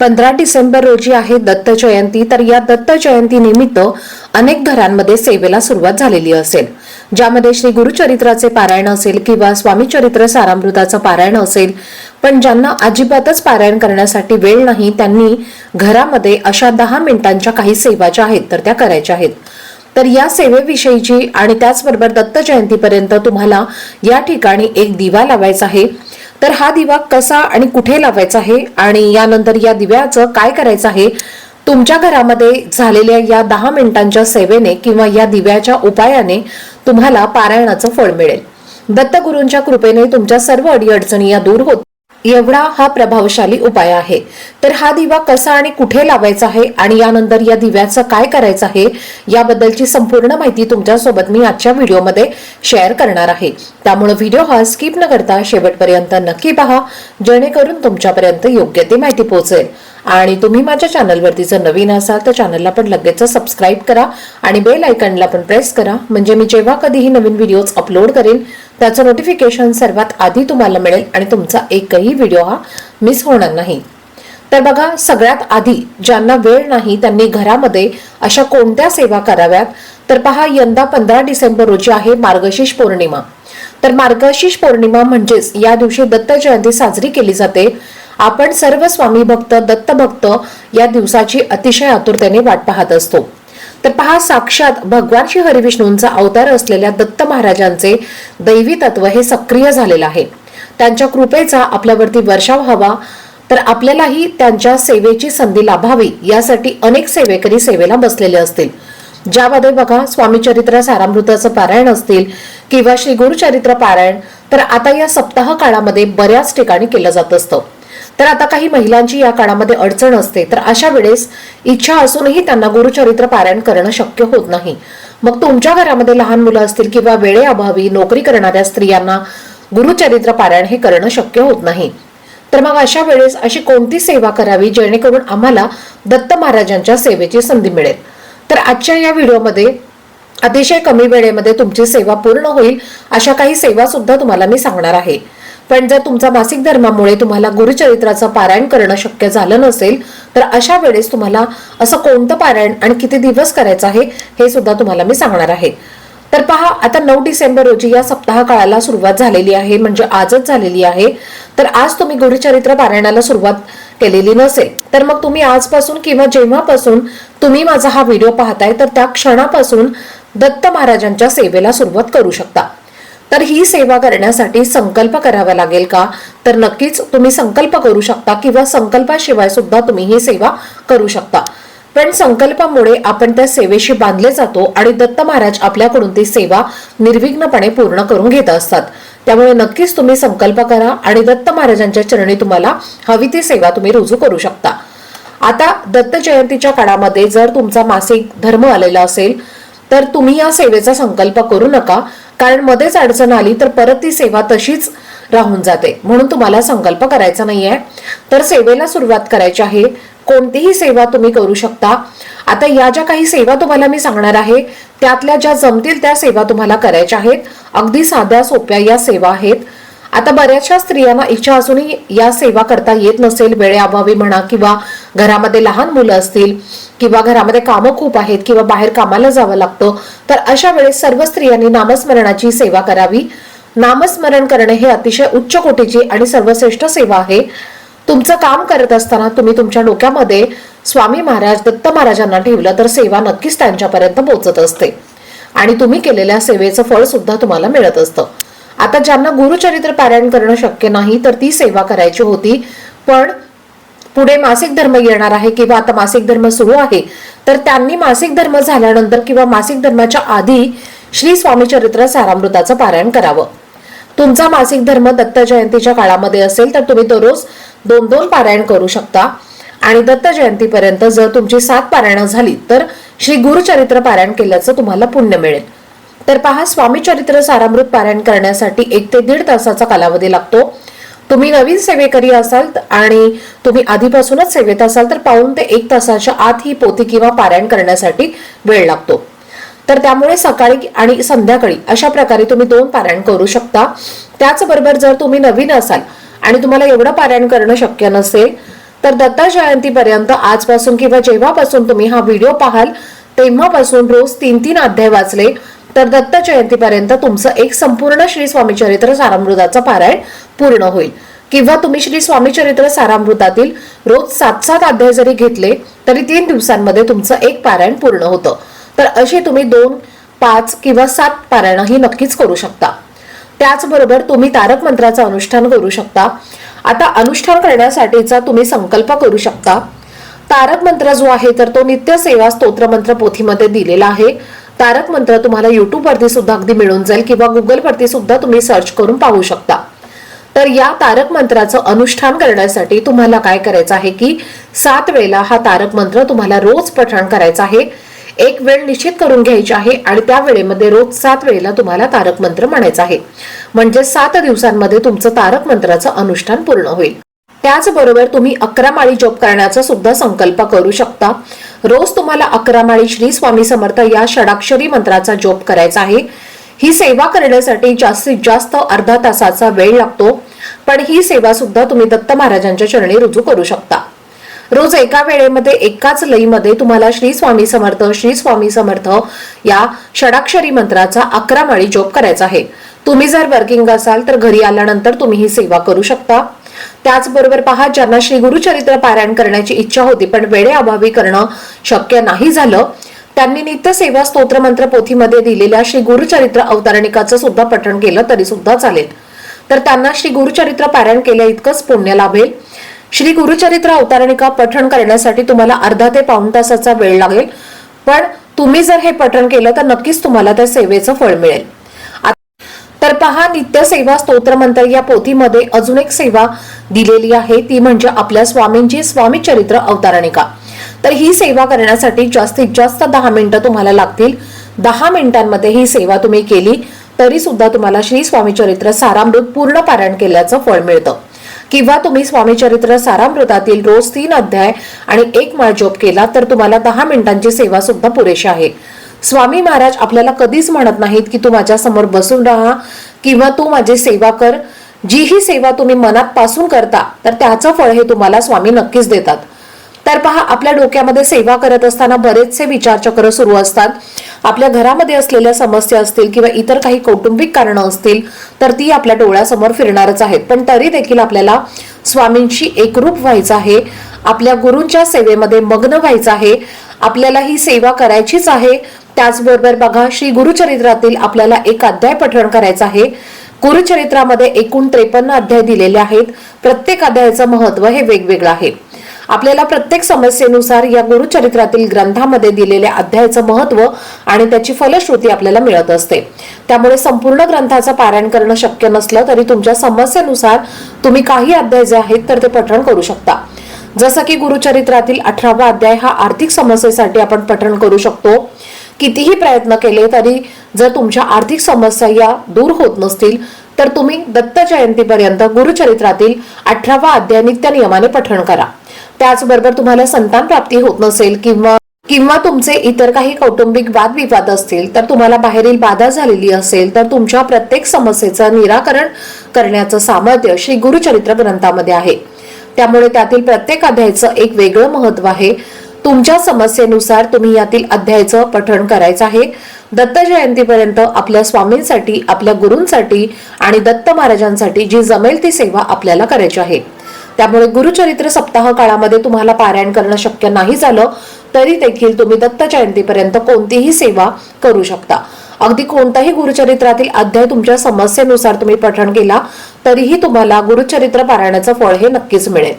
पंधरा डिसेंबर रोजी आहे दत्त जयंती तर या दत्त जयंती निमित्त अनेक घरांमध्ये सेवेला सुरुवात झालेली असेल. ज्यामध्ये श्री गुरुचरित्राचे पारायण असेल किंवा स्वामी चरित्र सारामृताचं पारायण असेल पण ज्यांना अजिबातच पारायण करण्यासाठी वेळ नाही त्यांनी घरामध्ये अशा दहा मिनिटांच्या काही सेवा ज्या आहेत तर त्या करायच्या आहेत. तर या सेवेविषयीची आणि त्याचबरोबर दत्त जयंतीपर्यंत तुम्हाला या ठिकाणी एक दिवा लावायचा आहे. तर हा दिवा कसा आणि कुठे लावायचा आहे? आणि यानंतर या दिव्याचं काय करायचं आहे? तुमच्या घरामध्ये झालेल्या या दहा मिनिटांच्या सेवेने किंवा या दिव्याच्या उपायाने तुम्हाला पारायणाचं फळ मिळेल. दत्तगुरूंच्या कृपेने तुमच्या सर्व अडीअडचणी या दूर होत एवढा हा प्रभावशाली उपाय आहे. तर हा दिवा कसा आणि कुठे लावायचा आहे आणि यानंतर या दिव्याचं काय करायचं आहे याबद्दलची संपूर्ण माहिती तुमच्यासोबत मी आजच्या व्हिडिओमध्ये शेअर करणार आहे. त्यामुळे व्हिडिओ हा स्किप न करता शेवटपर्यंत नक्की पहा जेणेकरून तुमच्यापर्यंत योग्य ती माहिती पोहोचेल. आणि तुम्ही माझ्या चॅनलवरती जर नवीन असाल तर चॅनलला पण लगेच सबस्क्राईब करा आणि बेल आयकनला पण प्रेस करा. म्हणजे मी जेव्हा कधीही नवीन व्हिडिओज अपलोड करेन त्याचं नोटिफिकेशन सर्वात आधी तुम्हाला मिळेल आणि तुमचा एकही व्हिडिओ हा मिस होणार नाही. तर बघा सगळ्यात आधी ज्यांना वेळ नाही त्यांनी घरामध्ये अशा कोणत्या सेवा कराव्यात? तर पहा यंदा पंधरा डिसेंबर रोजी आहे मार्गशीर्ष पौर्णिमा. तर मार्गशीर्ष पौर्णिमा म्हणजेच या दिवशी दत्त जयंती साजरी केली जाते. आपण सर्व स्वामी भक्त दत्त भक्त या दिवसाची अतिशय आतुरतेने वाट पाहत असतो. तर पहा साक्षात भगवान श्री हरिविष्णूंचा अवतार असलेल्या दत्त महाराजांचे दैवी तत्व हे सक्रिय झालेलं आहे. त्यांच्या कृपेचा आपल्यावरती वर्षाव हवा तर आपल्यालाही त्यांच्या सेवेची संधी लाभावी यासाठी अनेक सेवेकरी सेवेला बसलेले असतील. ज्यामध्ये बघा स्वामी चरित्र सारामृताचं पारायण असतील किंवा श्री गुरुचरित्र पारायण तर आता या सप्ताह काळामध्ये बऱ्याच ठिकाणी केलं जात असतं. तर आता काही महिलांची या काळामध्ये अडचण असते. तर अशा वेळेस इच्छा असूनही त्यांना गुरुचरित्र पारायण करणं शक्य होत नाही. मग तुमच्या घरामध्ये लहान मुलं असतील किंवा वेळेअभावी नोकरी करणाऱ्या स्त्रियांना गुरुचरित्र पारायण हे करणं शक्य होत नाही. तर मग अशा वेळेस अशी कोणती सेवा करावी जेणेकरून आम्हाला दत्त महाराजांच्या सेवेची संधी मिळेल? तर आजच्या या व्हिडिओमध्ये अतिशय कमी वेळेमध्ये तुमची सेवा पूर्ण होईल अशा काही सेवा सुद्धा तुम्हाला मी सांगणार आहे. पण जर तुमचा मासिक धर्मामुळे तुम्हाला गुरुचरित्राचं पारायण करणं शक्य झालं नसेल तर अशा वेळेस तुम्हाला असं कोणतं पारायण आणि किती दिवस करायचं आहे हे सुद्धा तुम्हाला मी सांगणार आहे. तर पहा आता नऊ डिसेंबर रोजी या सप्ताह काळाला सुरुवात झालेली आहे म्हणजे आजच झालेली आहे. तर आज तुम्ही गुरुचरित्र पारायणाला सुरुवात केलेली नसेल. तर मग तुम्ही आजपासून किंवा जेव्हापासून तुम्ही माझा हा व्हिडिओ पाहताय तर त्या क्षणापासून दत्त महाराजांच्या सेवेला सुरुवात करू शकता. तर ही सेवा करण्यासाठी संकल्प करावा लागेल का? तर नक्कीच तुम्ही संकल्प करू शकता किंवा संकल्पाशिवाय सुद्धा तुम्ही ही सेवा करू शकता. पण संकल्पामुळे आपण त्या सेवेशी बांधले जातो आणि दत्त महाराज आपल्याकडून ती सेवा निर्विघ्नपणे पूर्ण करून घेत असतात. त्यामुळे नक्कीच तुम्ही संकल्प करा आणि दत्त महाराजांच्या चरणी तुम्हाला हवी ती सेवा तुम्ही रुजू करू शकता. आता दत्त जयंतीच्या काळामध्ये जर तुमचा मासिक धर्म आलेला असेल तर तुम्ही या सेवेचा संकल्प करू नका. कारण मध्येच अडचण आली तर परत ती सेवा तशीच राहून जाते. म्हणून तुम्हाला संकल्प करायचा नाहीये. तर सेवेला सुरुवात करायची आहे. कोणतीही सेवा तुम्ही करू शकता. आता या ज्या काही सेवा तुम्हाला मी सांगणार आहे त्यातल्या ज्या जमतील त्या सेवा तुम्हाला करायच्या आहेत. अगदी साध्या सोप्या या सेवा आहेत. आता बऱ्याचशा स्त्रियांना इच्छा असूनही या सेवा करता येत नसेल. वेळेअभावी म्हणा किंवा घरामध्ये लहान मुलं असतील किंवा घरामध्ये कामं खूप आहेत किंवा बाहेर कामाला जावं लागतं तर अशा वेळेस सर्व स्त्रियांनी नामस्मरणाची सेवा करावी. नामस्मरण करणे हे अतिशय उच्च कोटीची आणि सर्वश्रेष्ठ सेवा आहे. तुमचं काम करत असताना तुम्ही तुमच्या डोक्यामध्ये स्वामी महाराज दत्त महाराजांना ठेवलं तर सेवा नक्कीच त्यांच्यापर्यंत पोहोचत असते. आणि तुम्ही केलेल्या सेवेचं फळ सुद्धा तुम्हाला मिळत असतं. आता ज्यांना गुरुचरित्र पारायण करणं शक्य नाही तर ती सेवा करायची होती. पण पुढे मासिक धर्म येणार आहे किंवा आता मासिक धर्म सुरू आहे तर त्यांनी मासिक धर्म झाल्यानंतर किंवा मासिक धर्माच्या आधी श्री स्वामी चरित्र सारामृताचं पारायण करावं. तुमचा मासिक धर्म दत्त जयंतीच्या काळामध्ये असेल तर तुम्ही दररोज दोन दोन पारायण करू शकता. आणि दत्त जयंतीपर्यंत जर तुमची सात पारायणं झाली तर श्री गुरुचरित्र पारायण केल्याचं तुम्हाला पुण्य मिळेल. तर पहा स्वामी चरित्र सारामृत पारायण करण्यासाठी एक ते दीड तासाचा कालावधी लागतो. तुम्ही नवीन सेवेकरी असाल आणि तुम्ही आधीपासूनच सेवेत असाल तर पाऊन ते एक तासाच्या आत ही पोथी किंवा पारायण करण्यासाठी वेळ लागतो. तर त्यामुळे सकाळी आणि संध्याकाळी अशा प्रकारे तुम्ही दोन पारायण करू शकता. त्याचबरोबर जर तुम्ही नवीन असाल आणि तुम्हाला एवढं पारायण करणं शक्य नसेल तर दत्ता जयंतीपर्यंत आजपासून किंवा जेव्हापासून तुम्ही हा व्हिडिओ पाहाल तेव्हापासून रोज तीन तीन अध्याय वाचले तर दत्त जयंतीपर्यंत तुमचं एक संपूर्ण श्री स्वामी चरित्र सारामृताचं पारायण पूर्ण होईल. किंवा तुम्ही श्री स्वामी चरित्र सारामृतातील रोज सात सात अध्याय जरी घेतले तरी तीन दिवसांमध्ये तुमचं एक पारायण पूर्ण होतं. तर असे तुम्ही दोन पाच किंवा सात पारायणही नक्कीच करू शकता. त्याचबरोबर तुम्ही तारक मंत्राचं अनुष्ठान करू शकता. आता अनुष्ठान करण्यासाठीचा तुम्ही संकल्प करू शकता. तारक मंत्र जो आहे तर तो नित्य सेवा स्तोत्र मंत्र पोथीमध्ये दिलेला आहे. तारक मंत्र तुम्हाला युट्यूबवरती सुद्धा अगदी मिळून जाईल किंवा गुगलवरती सुद्धा तुम्ही सर्च करून पाहू शकता. तर या तारक मंत्राचं अनुष्ठान करण्यासाठी तुम्हाला काय करायचं आहे की सात वेळेला हा तारक मंत्र तुम्हाला रोज पठण करायचा आहे. एक वेळ निश्चित करून घ्यायची आहे आणि त्या वेळेमध्ये रोज सात वेळेला तुम्हाला तारक मंत्र म्हणायचं आहे. म्हणजे सात दिवसांमध्ये तुमचं तारक मंत्राचं अनुष्ठान पूर्ण होईल. त्याचबरोबर तुम्ही अकरा माळी जप करण्याचा सुद्धा संकल्प करू शकता. रोज तुम्हाला अकरा माळी श्री स्वामी समर्थ या षडाक्षरी मंत्राचा जप करायचा आहे. ही सेवा करण्यासाठी जास्तीत जास्त अर्धा तासाचा वेळ लागतो. पण ही सेवा सुद्धा तुम्ही दत्त महाराजांच्या चरणी रुजू करू शकता. रोज एका वेळेमध्ये एकाच लईमध्ये तुम्हाला श्री स्वामी समर्थ श्री स्वामी समर्थ या षडाक्षरी मंत्राचा अकरा माळी जोप करायचा आहे. तुम्ही जर वर्किंग असाल तर घरी आल्यानंतर तुम्ही ही सेवा करू शकता. त्याचबरोबर पहा ज्यांना श्री गुरुचरित्र पारायण करण्याची इच्छा होती पण वेळेअभावी करणं शक्य नाही झालं त्यांनी नित्य सेवा स्तोत्रमंत्र पोथीमध्ये दिलेल्या श्री गुरुचरित्र अवतारणिकाचं सुद्धा पठण केलं तरी सुद्धा चालेल. तर त्यांना श्री गुरुचरित्र पारायण केल्या इतकंच पुण्य लाभेल. श्री गुरुचरित्र अवतारणिका पठण करण्यासाठी तुम्हाला अर्धा ते पाऊण तासाचा वेळ लागेल. पण तुम्ही जर हे पठण केलं तर नक्कीच तुम्हाला त्या सेवेचं फळ मिळेल. तर पहा नित्य सेवा स्तोत्र या पोथीमध्ये अजून एक सेवा दिलेली आहे. ती म्हणजे आपल्या स्वामींची स्वामी चरित्र अवतारणिका. तर ही सेवा करण्यासाठी जास्तीत जास्त दहा मिनिटं तुम्हाला लागतील. दहा मिनिटांमध्ये ही सेवा तुम्ही केली तरी सुद्धा तुम्हाला श्री स्वामी चरित्र सारामृत पूर्ण पारायण केल्याचं फळ मिळतं. किंवा तुम्ही स्वामी चरित्र सारामृतातील रोज तीन अध्याय आणि एक माळ जोप केला तर तुम्हाला दहा मिनिटांची सेवा सुद्धा पुरेशी आहे. स्वामी महाराज आपल्याला कधीच म्हणत नाहीत की तू माझ्यासमोर बसून राहा किंवा तू माझी सेवा कर. जी ही सेवा तुम्ही मनात पासून करता तर त्याचं फळ हे तुम्हाला स्वामी नक्कीच देतात. तर पहा आपल्या डोक्यामध्ये सेवा करत असताना बरेचसे विचारचक्र सुरू असतात. आपल्या घरामध्ये असलेल्या समस्या असतील किंवा इतर काही कौटुंबिक कारणं असतील तर ती आपल्या डोळ्यासमोर फिरणारच आहेत. पण तरी देखील आपल्याला स्वामींशी एकरूप व्हायचं आहे. आपल्या गुरूंच्या सेवेमध्ये मग्न व्हायचं आहे. आपल्याला ही सेवा करायचीच आहे. त्याचबरोबर बघा श्री गुरुचरित्रातील आपल्याला एक अध्याय पठण करायचं आहे. गुरुचरित्रामध्ये एकूण त्रेपन्न अध्याय दिलेले आहेत. प्रत्येक अध्यायाचं महत्त्व हे वेगवेगळं आहे. आपल्याला प्रत्येक समस्येनुसार या गुरुचरित्रातील ग्रंथामध्ये दिलेल्या अध्यायाचं महत्त्व आणि त्याची फलश्रुती आपल्याला मिळत असते. त्यामुळे संपूर्ण ग्रंथाचं पारायण करणं शक्य नसलं तरी तुमच्या समस्येनुसार तुम्ही काही अध्याय जे आहेत तर ते पठण करू शकता. जसं की गुरुचरित्रातील अठरावा अध्याय हा आर्थिक समस्येसाठी आपण पठण करू शकतो. कितीही प्रयत्न केले तरी जर तुमच्या आर्थिक समस्या या दूर होत नसतील तर तुम्ही दत्त जयंतीपर्यंत गुरुचरित्रातील अठरावा अध्याय नित्य नियमाने पठण करा. त्याचबरोबर तुम्हाला संतान प्राप्ती होत नसेल किंवा किंवा तुमचे इतर काही कौटुंबिक वादविवाद असतील तर तुम्हाला बाहेरील बाधा झालेली असेल तर तुमच्या प्रत्येक समस्येचं निराकरण करण्याचं सामर्थ्य श्री गुरुचरित्र ग्रंथामध्ये आहे. त्यामुळे त्यातील प्रत्येक अध्यायाचं एक वेगळं महत्त्व आहे. तुमच्या समस्येनुसार तुम्ही यातील अध्यायाचं पठण करायचं आहे. दत्त जयंतीपर्यंत आपल्या स्वामींसाठी आपल्या गुरूंसाठी आणि दत्त महाराजांसाठी जी जमेल ती सेवा आपल्याला करायची आहे. त्यामुळे गुरुचरित्र सप्ताह काळामध्ये तुम्हाला पारायण करणं शक्य नाही झालं तरी देखील तुम्ही दत्त जयंतीपर्यंत कोणतीही सेवा करू शकता. अगदी कोणताही गुरुचरित्रातील अध्याय तुमच्या समस्येनुसार तुम्ही पठण केला तरीही तुम्हाला गुरुचरित्र पारायणाचं फळ हे नक्कीच मिळेल.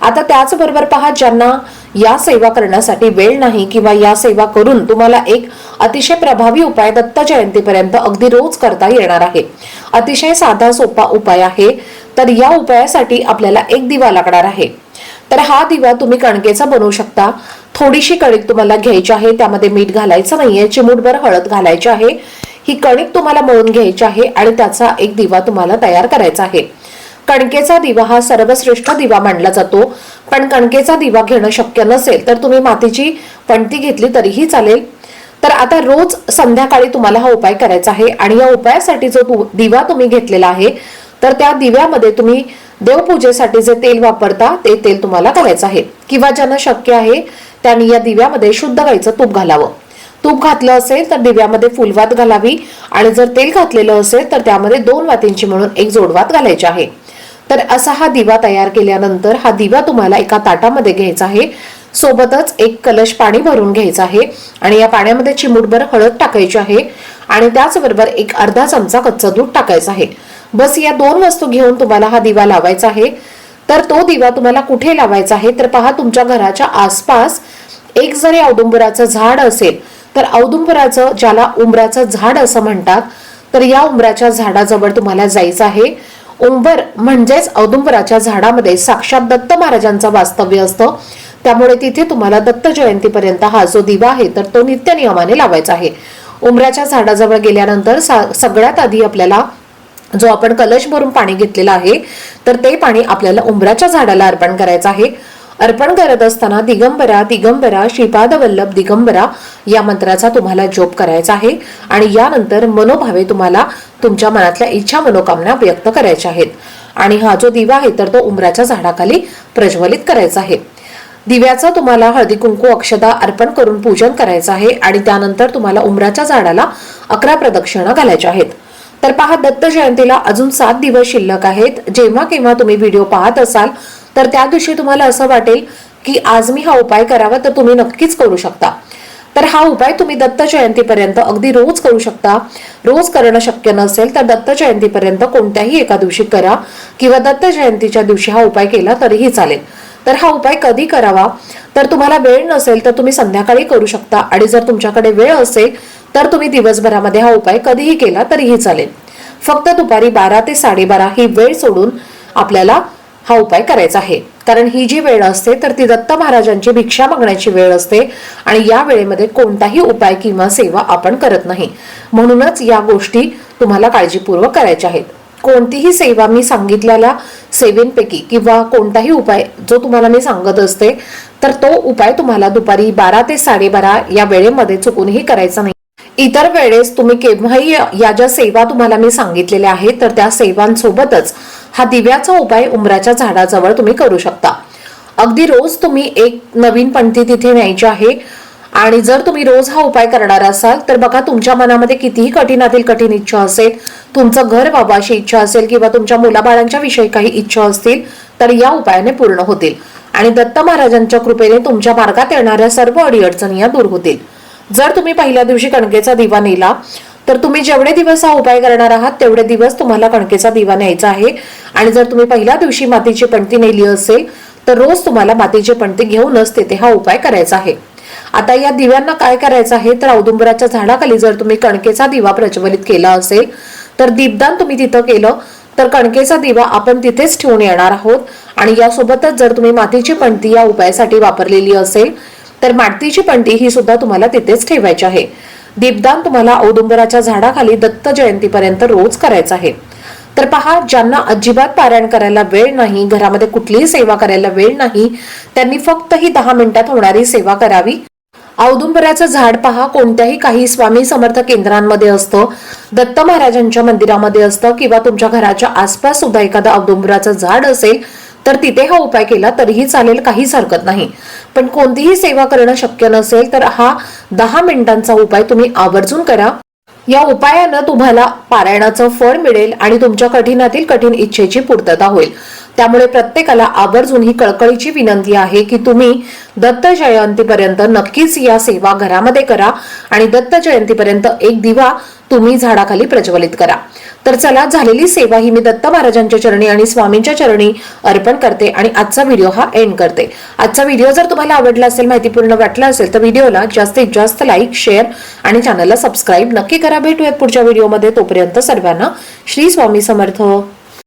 आता त्याचबरोबर पहा ज्यांना या सेवा करण्यासाठी वेळ नाही किंवा या सेवा करून तुम्हाला एक अतिशय प्रभावी उपाय दत्त जयंतीपर्यंत अगदी रोज करता येणार आहे. अतिशय साधा सोपा उपाय आहे. तर या उपायासाठी आपल्याला एक दिवा लागणार आहे. तर हा दिवा तुम्ही कणकेचा बनवू शकता. थोडीशी कणिक तुम्हाला घ्यायची आहे त्यामध्ये मीठ घालायचं नाहीये चिमूटभर हळद घालायची आहे. ही कणिक तुम्हाला मळून घ्यायची आहे आणि त्याचा एक दिवा तुम्हाला तयार करायचा आहे. कणकेचा दिवा हा सर्वश्रेष्ठ दिवा मानला जातो. पण कणकेचा दिवा घेणं शक्य नसेल तर तुम्ही मातीची पणती घेतली तरीही चालेल. तर आता रोज संध्याकाळी तुम्हाला हा उपाय करायचा आहे आणि या उपायासाठी जो दिवा तुम्ही घेतलेला आहे तर त्या दिव्यामध्ये तुम्ही देवपूजेसाठी जे तेल वापरता ते तेल तुम्हाला करायचं आहे. किंवा ज्यांना शक्य आहे त्यांनी या दिव्यामध्ये शुद्ध गाईचं तूप घालावं. तूप घातलं असेल तर दिव्यामध्ये फुलवात घालावी आणि जर तेल घातलेलं असेल तर त्यामध्ये दोन वातींची म्हणून एक जोडवात घालायची आहे. तर असा हा दिवा तयार केल्यानंतर हा दिवा तुम्हाला एका ताटामध्ये घ्यायचा आहे. सोबतच एक कलश पाणी भरून घ्यायचं आहे आणि या पाण्यामध्ये चिमूटभर हळद टाकायची आहे आणि त्याचबरोबर एक अर्धा चमचा कच्चं दूध टाकायचं आहे. बस या दोन वस्तू घेऊन तुम्हाला हा दिवा लावायचा आहे. तर तो दिवा तुम्हाला कुठे लावायचा आहे? तर पहा तुमच्या घराच्या आसपास एक जरी औदुंबराचं झाड असेल तर औदुंबराचं ज्याला उंबराचं झाड असं म्हणतात तर या उंबराच्या झाडाजवळ तुम्हाला जायचं आहे. उंबर म्हणजेच औदुंबराच्या झाडामध्ये साक्षात दत्त महाराजांचं वास्तव्य असतं. त्यामुळे तिथे तुम्हाला दत्त जयंतीपर्यंत हा जो दिवा आहे तर तो नित्य नियमाने लावायचा आहे. उंबराच्या झाडाजवळ गेल्यानंतर सा- सगळ्यात आधी आपल्याला जो आपण कलश भरून पाणी घेतलेला आहे तर ते पाणी आपल्याला उंबराच्या झाडाला अर्पण करायचं आहे. अर्पण करत असताना दिगंबरा दिगंबरा श्रीपाद वल्लभ दिगंबरा या मंत्राचा तुम्हाला जोप करायचा आहे आणि यानंतर मनोभावे तुम्हाला तुमच्या मनातल्या इच्छा मनोकामना व्यक्त करायच्या आहेत. आणि हा जो दिवा आहे तर तो उंबराच्या झाडाखाली प्रज्वलित करायचा आहे. दिव्याचं तुम्हाला हळदी कुंकू अक्षदा अर्पण करून पूजन करायचं आहे आणि त्यानंतर तुम्हाला उमराच्या झाडाला अकरा प्रदक्षिणा घालायच्या आहेत. तर पहा दत्त जयंतीला अजून सात दिवस शिल्लक आहेत. जेव्हा केव्हा तुम्ही व्हिडिओ पाहत असाल तर त्या दिवशी तुम्हाला असं वाटेल की आज मी हा उपाय करावा तर तुम्ही नक्कीच करू शकता. तर हा उपाय तुम्ही दत्त जयंतीपर्यंत अगदी रोज करू शकता. रोज करणं शक्य नसेल तर दत्त जयंतीपर्यंत कोणत्याही एका दिवशी करा किंवा दत्त जयंतीच्या दिवशी हा उपाय केला तरीही चालेल. तर हा उपाय कधी करावा? तर तुम्हाला वेळ नसेल तर तुम्ही संध्याकाळी करू शकता. आणि जर तुमच्याकडे वेळ असेल तर तुम्ही दिवसभरामध्ये हा उपाय कधीही केला तरीही चालेल. फक्त दुपारी बारा ते साडेबारा ही वेळ सोडून आपल्याला हा उपाय करायचा आहे. कारण ही जी वेळ असते तर ती दत्त महाराजांची भिक्षा मागण्याची वेळ असते आणि या वेळेमध्ये कोणताही उपाय किंवा सेवा आपण करत नाही. म्हणूनच या गोष्टी तुम्हाला काळजीपूर्वक करायच्या आहेत. कोणतीही सेवा मी सांगितलेल्या सेवेंपैकी किंवा कोणताही उपाय जो तुम्हाला मी सांगत असते तर तो उपाय तुम्हाला दुपारी बारा ते साडेबारा या वेळेमध्ये चुकूनही करायचा नाही. इतर वेळेस तुम्ही केव्हाही या ज्या सेवा तुम्हाला मी सांगितलेल्या आहेत तर त्या सेवांसोबतच हा दिव्याचा उपाय उमराच्या झाडाजवळ तुम्ही करू शकता. अगदी रोज तुम्ही एक नवीन पंथी तिथे न्यायची आहे आणि जर तुम्ही रोज हा उपाय करणार असाल तर बघा तुमच्या मनामध्ये कितीही कठीणातील कठीण इच्छा असेल तुमचं घर व्हावं अशी इच्छा असेल किंवा तुमच्या मुलाबाळांच्या विषयी काही इच्छा असतील तर या उपायाने पूर्ण होतील. आणि दत्त महाराजांच्या कृपेने तुमच्या मार्गात येणाऱ्या सर्व अडीअडचणी या दूर होतील. जर तुम्ही पहिल्या दिवशी कणकेचा दिवा नेला तर तुम्ही जेवढे दिवस हा उपाय करणार आहात तेवढे दिवस तुम्हाला कणकेचा दिवा न्यायचा आहे. आणि जर तुम्ही पहिल्या दिवशी मातीची पणती नेली असेल तर रोज तुम्हाला मातीची पणती घेऊनच तिथे हा उपाय करायचा आहे. आता या दिव्यांना काय करायचं आहे तर औदुंबराच्या झाडाखाली जर तुम्ही कणकेचा दिवा प्रज्वलित केला असेल तर दीपदान तुम्ही तिथं केलं तर कणकेचा दिवा आपण तिथेच ठेवून येणार आहोत. आणि यासोबतच जर तुम्ही मातीची पणती या उपायासाठी वापरलेली असेल तर माडतीची पणती ही सुद्धा तुम्हाला तिथेच ठेवायची आहे. दीपदान तुम्हाला औदुंबराच्या झाडाखाली दत्त जयंतीपर्यंत रोज करायचं आहे. तर पहा ज्यांना अजिबात पारायण करायला वेळ नाही घरामध्ये कुठलीही सेवा करायला वेळ नाही त्यांनी फक्त ही दहा मिनिटात होणारी सेवा करावी. औदुंबराचं झाड पहा कोणत्याही काही स्वामी समर्थ केंद्रांमध्ये असतं दत्त महाराजांच्या मंदिरामध्ये असतं किंवा तुमच्या घराच्या आसपास सुद्धा एखादं औदुंबराचं झाड असेल तर तिथे हा उपाय केला तरीही चालेल काहीच हरकत नाही. पण कोणतीही सेवा करणं शक्य नसेल तर हा दहा मिनिटांचा उपाय तुम्ही आवर्जून करा. या उपायानं तुम्हाला पारायणाचं फळ मिळेल आणि तुमच्या कठीणातील कठीण इच्छेची पूर्तता होईल. त्यामुळे प्रत्येकाला आवर्जून ही कळकळीची विनंती आहे की तुम्ही दत्त जयंतीपर्यंत नक्कीच या सेवा घरामध्ये करा आणि दत्त जयंतीपर्यंत एक दिवा तुम्ही झाडाखाली प्रज्वलित करा. तर चला झालेली सेवा ही मी दत्त महाराजांच्या चरणी आणि स्वामींच्या चरणी अर्पण करते आणि आजचा व्हिडिओ हा एंड करते. आजचा व्हिडिओ जर तुम्हाला आवडला असेल माहितीपूर्ण वाटला असेल तर व्हिडिओला जास्तीत जास्त लाईक शेअर आणि चॅनलला सबस्क्राईब नक्की करा. भेटूयात पुढच्या व्हिडिओमध्ये. तोपर्यंत सर्वांना श्री स्वामी समर्थ.